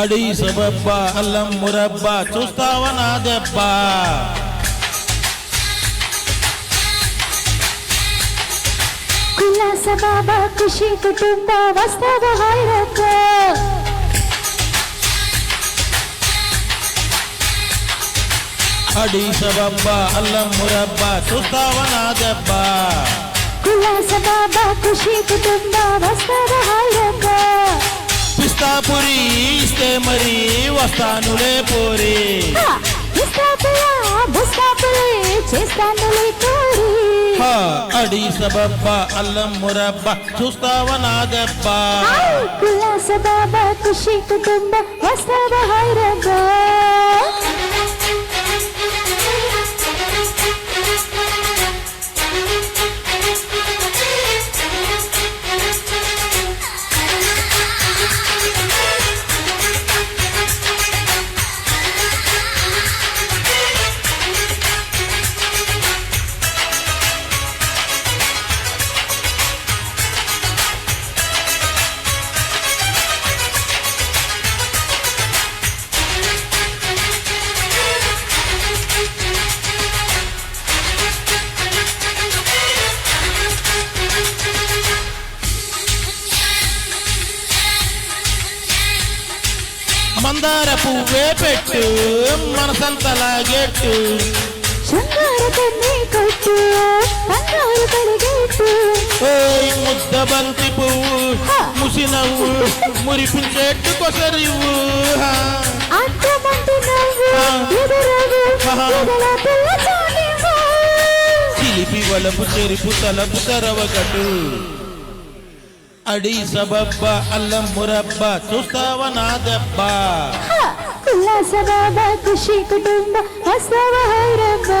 అడి సబబ్బ అల్లం మురబ్బ చూస్తావా నా దెబ్బ? కులాస బాబా ఖుషి కుటుంబ వస్తావ హైరక్క అడి సబబ్బ అల్లం మురబ్బ చూస్తావా నా దెబ్బ? కులాస బాబా ఖుషి కుటుంబ వస్తావ హైరక్క పిస్తాపురి ఇస్తే మరి వస్తానులే పోరి. అడి సబబ్బ అల్లం మురబ్బ చూస్తావా నా దెబ్బ కులాస బాబా ఖుషి కుటుంబ వస్తావ హైరక్క మందార పువ్వే పెట్టు మనసంత లాగేట్టు ముద్ద బంతి పువ్వు ముసినవ్వు మురిపించేట్టు కొసరి చిలిపి వలపు చెరుపు తలపు తరవకటు అడి సబబ్బ అల్లం మురబ్బ చూస్తావ నా దెబ్బ? ఉల్లాస బాబా ఖుషి కుటుంబ వస్తవ హైరబ్బా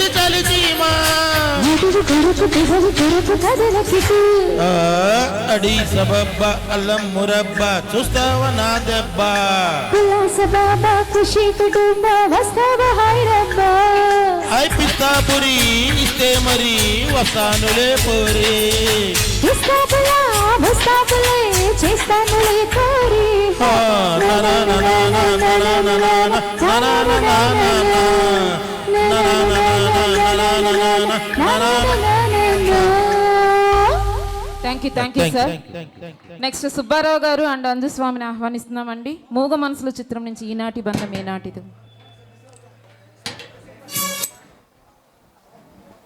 అడి సబబ్బ అల్లం మురబ్బ చూస్తావా నా దెబ్బ ఉల్లాస బాబా ఖుషి కుటుంబ వస్తవ హైరబ్బ ఐ పిస్తాపురి ఇస్తే మరి వస్తానులే పోరే ఇస్తాపులా ముస్తాపులే చేస్తానులే కోరి ఆ, నా నా నా నా నా నా నా నా నా నా నా నా నా నా నా thank you thank you sir next Subbarao garu and అంజుస్వామిని ఆహ్వానిస్తున్నామండి. మూగ మనసుల చిత్రం నుంచి ఈనాటి బంధం ఏనాటిది?